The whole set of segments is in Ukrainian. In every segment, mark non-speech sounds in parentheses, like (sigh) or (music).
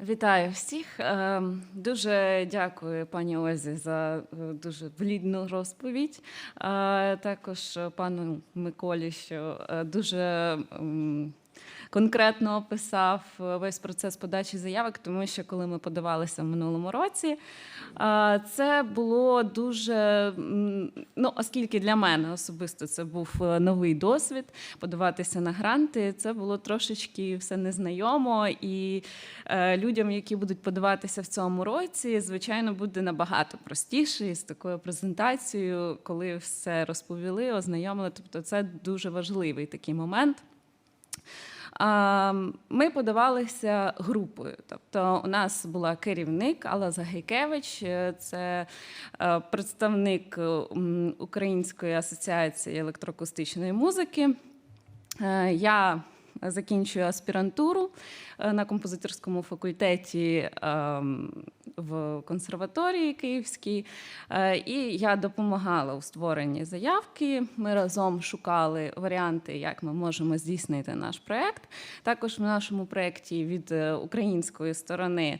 Вітаю всіх. Е, Дуже дякую пані Озі за е, дуже блідну розповідь. Е, Також пану Миколі, що е, дуже конкретно описав е, весь процес подачі заявок, тому що коли ми подавалися в минулому році, е, це було дуже ну, оскільки для мене особисто це був е, новий досвід подаватися на гранти. Це було трошечки все незнайомо, і людям, які будуть подаватися в цьому році, звичайно, буде набагато простіше з такою презентацією, коли все розповіли, ознайомили. Тобто, це дуже важливий такий момент. Ми подавалися групою. Тобто, у нас була керівник Алла Загайкевич, е, це е, представник е, Української асоціації електроакустичної музики. Я закінчую аспірантуру е, на композиторському факультеті ем, в консерваторії Київській, Е, і я допомагала у створенні заявки. Ми разом шукали варіанти, як ми можемо здійснити наш проект. Також в нашому проєкті від е, української сторони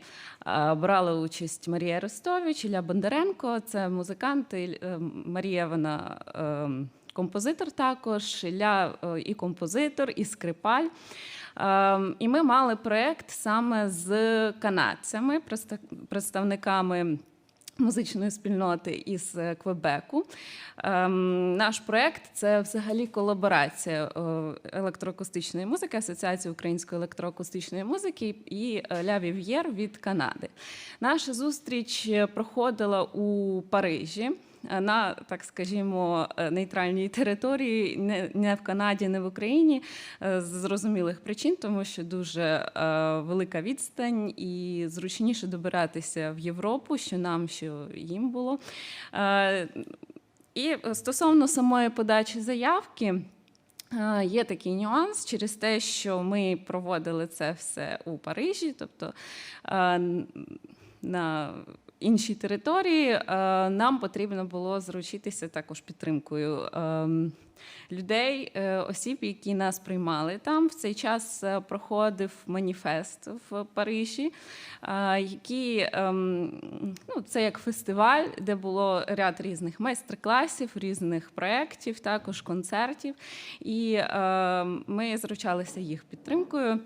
брали участь Марія Арестович, Ілля Бондаренко. Це музиканти. Марія вона. Композитор також, Ілля е, і композитор, і скрипаль. Ем, І ми мали проєкт саме з канадцями, представ- представниками. Музичної спільноти із е, Квебеку. Ем, наш проєкт це взагалі колаборація е, електроакустичної музики, Асоціації української електроакустичної музики і Ля Вів'єр від Канади. Наша зустріч проходила у Парижі на, так скажімо, е, нейтральній території, не, в Канаді, не в Україні, е, з зрозумілих причин, тому що дуже е, велика відстань і зручніше добиратися в Європу, що нам, що їм було. Е, І стосовно самої подачі заявки. е, Є такий нюанс через те, що ми проводили це все у Парижі, тобто е, на іншій території, е, нам потрібно було заручитися також підтримкою ем, людей, е, осіб, які нас приймали там. В цей час е, проходив маніфест в Парижі, який ем, ну, це як фестиваль, де було ряд різних майстер-класів, різних проєктів, також концертів. І е, ми заручалися їх підтримкою.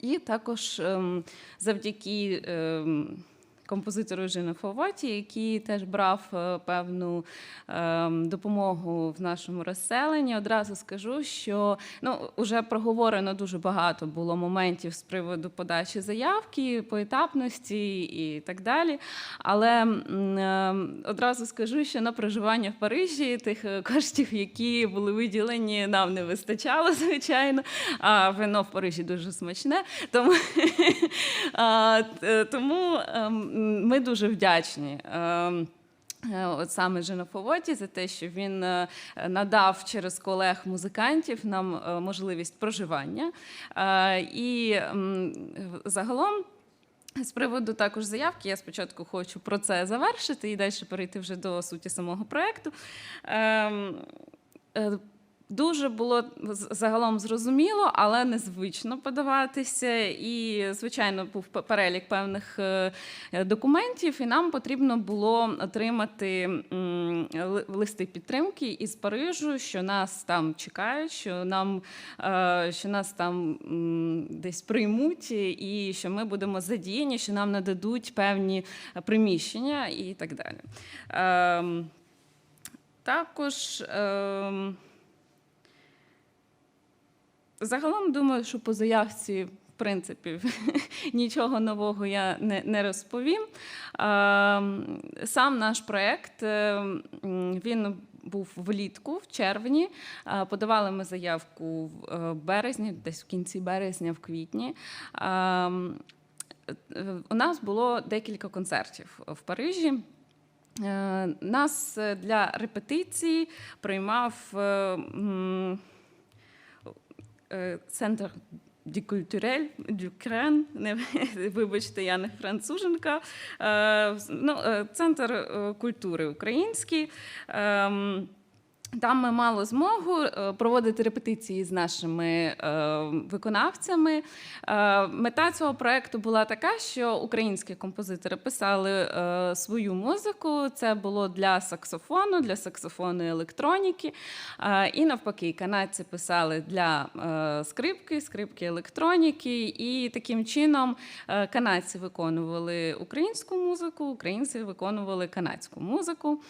І також ем, завдяки ем, композитору Жину Фавоті, який теж брав е, певну ем, допомогу в нашому розселенні. Одразу скажу, що ну, вже проговорено дуже багато було моментів з приводу подачі заявки, поетапності і так далі. Але ем, одразу скажу, що на проживання в Парижі тих е, коштів, які були виділені, нам не вистачало, (laughs) звичайно. А вино в Парижі дуже смачне. Тому, (laughs) а, тому ем, ми дуже вдячні. ем, е, От саме Женофовоті за те, що він е, надав через колег-музикантів нам е, можливість проживання. І загалом з приводу також заявки, я спочатку хочу про це завершити і далі перейти вже до суті самого проєкту. Ем, Дуже було загалом зрозуміло, але незвично подаватися. І, звичайно, був перелік певних е, документів, і нам потрібно було отримати листи підтримки із Парижу, що нас там чекають, що нам е, що нас там десь приймуть, і що ми будемо задіяні, що нам нададуть певні приміщення і так далі. Ем, Також. Загалом думаю, що по заявці, в принципі, (laughs) нічого нового я не, не розповім. Сам наш проєкт ем, він був влітку, в червні. Е, Подавали ми заявку в е, березні, десь в кінці березня, в квітні. Е, У нас було декілька концертів в Парижі. Е, Нас е, для репетиції приймав е, е, центр Ді культурель Дюкрен, не (laughs) вибачте, я не француженка. Е, ну, е, Центр е, культури український. Ем, Там ми мали змогу е, проводити репетиції з нашими е, виконавцями. Е, Мета цього проекту була така, що українські композитори писали свою музику. Це було для саксофону, для саксофону електроніки. І навпаки, канадці писали для скрипки, скрипки електроніки. І таким чином канадці виконували українську музику, українці виконували канадську музику.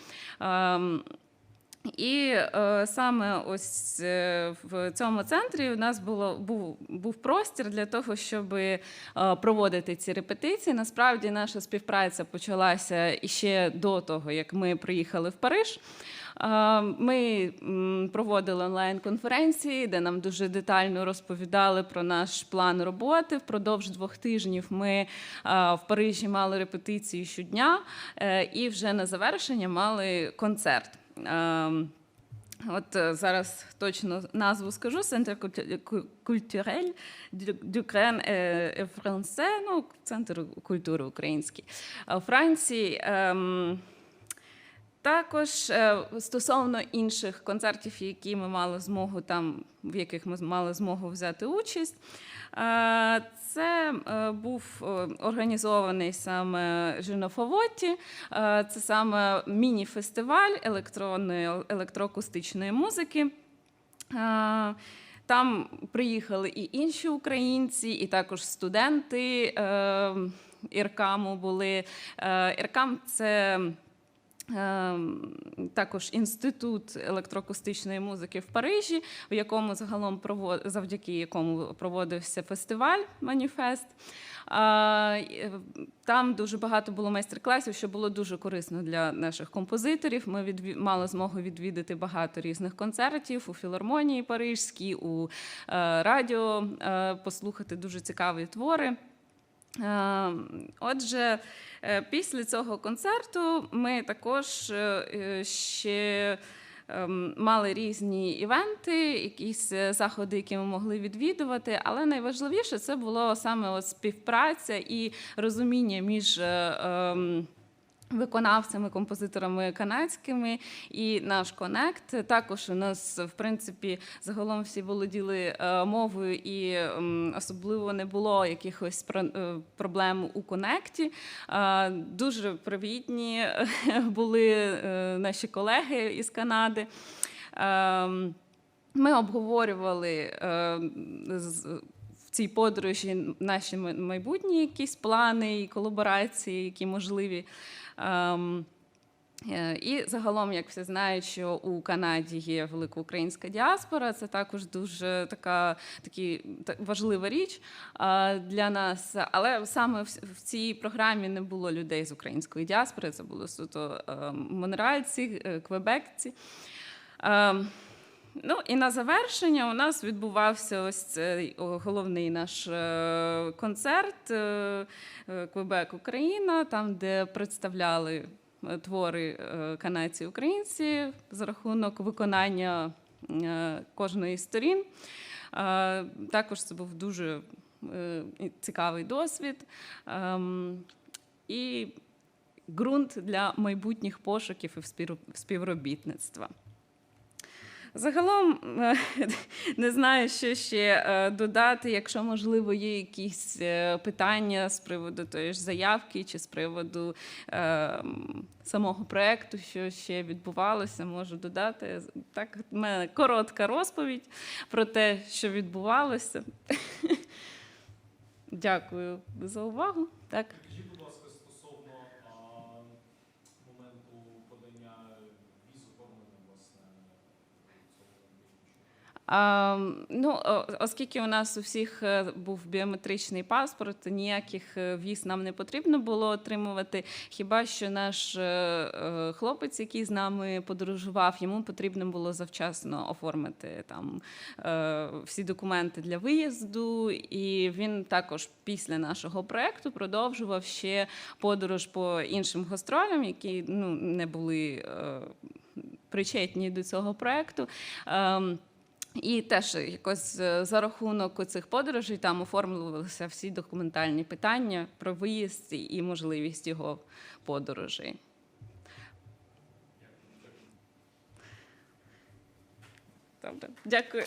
І е, саме ось е, в цьому центрі у нас було був, був простір для того, щоб е, проводити ці репетиції. Насправді наша співпраця почалася іще до того, як ми приїхали в Париж. Е, Ми проводили онлайн-конференції, де нам дуже детально розповідали про наш план роботи. Впродовж двох тижнів ми е, в Парижі мали репетиції щодня, е, і вже на завершення мали концерт. Ем, От е, зараз точно назву скажу: Центр культурель дюкрен Франсе, ну, центр культури український у Франції. Ем, також е, стосовно інших концертів, які ми мали змогу там, в яких ми мали змогу взяти участь. е, Це е, був організований саме Жинофавоті. Це саме міні-фестиваль електронної електроакустичної музики. Там приїхали і інші українці, і також студенти Іркаму були. Іркам це Також інститут електроакустичної музики в Парижі, в якому загалом провод... завдяки якому проводився фестиваль Маніфест. Е, Там дуже багато було майстер-класів, що було дуже корисно для наших композиторів. Ми відві... мали змогу відвідати багато різних концертів у філармонії Парижській, у е, радіо, е, послухати дуже цікаві твори. Е, Отже, е, після цього концерту ми також е, ще ем, мали різні івенти, якісь е, заходи, які ми могли відвідувати. Але найважливіше це було саме от співпраця і розуміння між. Виконавцями, композиторами канадськими і наш конект. Також у нас, в принципі, загалом всі володіли е, мовою, і особливо не було якихось е, проблем у конекті. Е, Дуже привітні (laughs) були наші колеги із Канади. Ем, Ми обговорювали в цій подорожі наші майбутні якісь плани і колаборації, які можливі. Ем, е, І загалом, як всі знають, що у Канаді є велика українська діаспора, це також дуже така такі, та- важлива річ для нас. Але саме в, цій програмі не було людей з української діаспори, це були суто е, монреальці, е, квебекці. Ну і на завершення у нас відбувався ось цей головний наш е, концерт е, е, Квебек Україна, там, де представляли твори канадці українці за рахунок виконання кожної з сторін. Також це був дуже цікавий досвід. Ем, І ґрунт для майбутніх пошуків і співробітництва. Загалом е, (laughs) не знаю, що ще е, додати. Якщо можливо є якісь е, питання з приводу тої ж заявки чи з приводу самого проекту, що ще відбувалося, можу додати. Так, в мене коротка розповідь про те, що відбувалося. (laughs) Дякую за увагу. Так. Ну, оскільки у нас у всіх е, був біометричний паспорт, ніяких е, віз нам не потрібно було отримувати. Хіба що наш е, хлопець, який з нами подорожував, йому потрібно було завчасно оформити там всі документи для виїзду. І він також після нашого проекту продовжував ще подорож по іншим гастролям, які ну, не були причетні до цього проекту. І теж якось е, за рахунок цих подорожей там оформлювалися всі документальні питання про виїзд і можливість його подорожей. Добре, дякую.